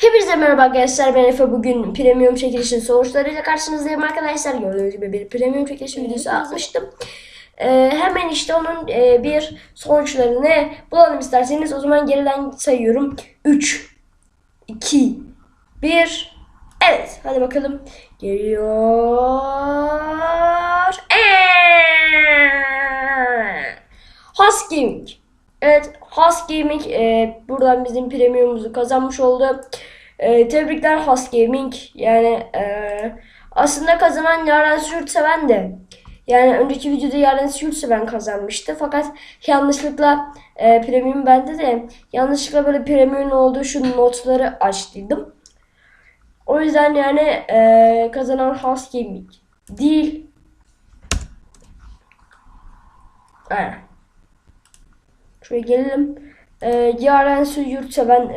Hepinize merhaba arkadaşlar ben Efe. Bugün premium çekilişin sonuçlarıyla karşınızdayım arkadaşlar. Gördüğünüz gibi bir premium çekilişi videosu atmıştım. Ee, hemen işte onun e, bir sonuçlarını bulalım isterseniz. O zaman geriden sayıyorum. 3 2 1 Evet hadi bakalım. Geliyor. Gaming. Evet, Has Gaming e, buradan bizim premiumumuzu kazanmış oldu. E, tebrikler Has Gaming. Yani e, aslında kazanan Yaren Yurtseven de. Yani önceki videoda Yaren Yurtseven kazanmıştı. Fakat yanlışlıkla e, premium bende de yanlışlıkla böyle premium olduğu şu notları açtıydım. O yüzden yani e, kazanan Has Gaming değil. Aynen. Şuraya gelelim. Ee, Yaren Su Yurtseven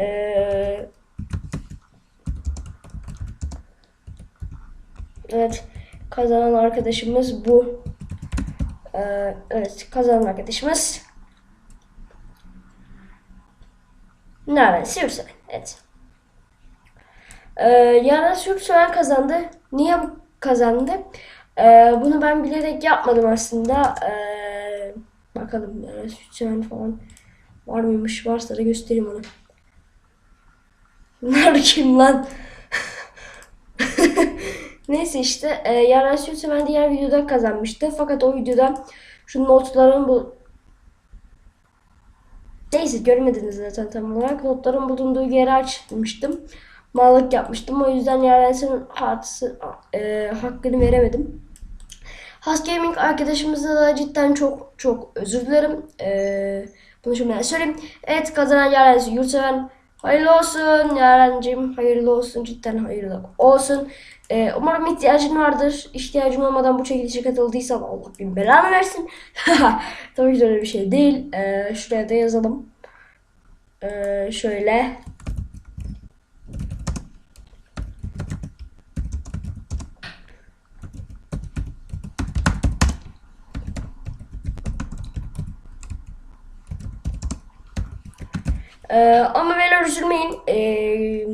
Evet. Kazanan arkadaşımız bu. Ee, evet. Kazanan arkadaşımız Yaren Su Yurtseven. Evet. Ee, Yaren Yurtseven kazandı. Niye bu kazandı? Ee, bunu ben bilerek yapmadım aslında. Ee, bakalım Yaren Yurtseven falan var mıymış? Varsa da göstereyim onu. Bunlar kim lan? Neyse işte e, Yaren ben diğer videoda kazanmıştı. Fakat o videoda şu notların bu Neyse görmediniz zaten tam olarak. Notların bulunduğu yeri açmıştım. Mallık yapmıştım. O yüzden Yaren'sin hatısı, e, hakkını veremedim. Has Gaming arkadaşımıza da cidden çok çok özür dilerim. E, bunu şimdi söyleyeyim. Evet kazanan Yaren Yurtseven hayırlı olsun Yaren'cim. Hayırlı olsun. Cidden hayırlı olsun. E, umarım ihtiyacın vardır. İhtiyacın olmadan bu çekilişe katıldıysan Allah bin belanı versin. Tabii ki öyle bir şey değil. E, şuraya da yazalım. E, şöyle. Ee, ama beyler üzülmeyin. Ee,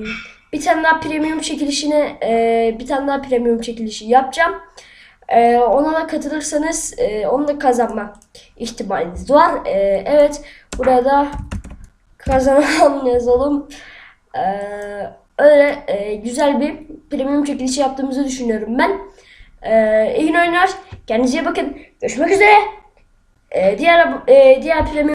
bir tane daha premium çekilişine e, bir tane daha premium çekilişi yapacağım. Ee, ona da katılırsanız e, onu da kazanma ihtimaliniz var. Ee, evet burada kazanan yazalım. Ee, öyle e, güzel bir premium çekilişi yaptığımızı düşünüyorum ben. Ee, iyi oyunlar. Kendinize bakın. Görüşmek üzere. Ee, diğer e, diğer premium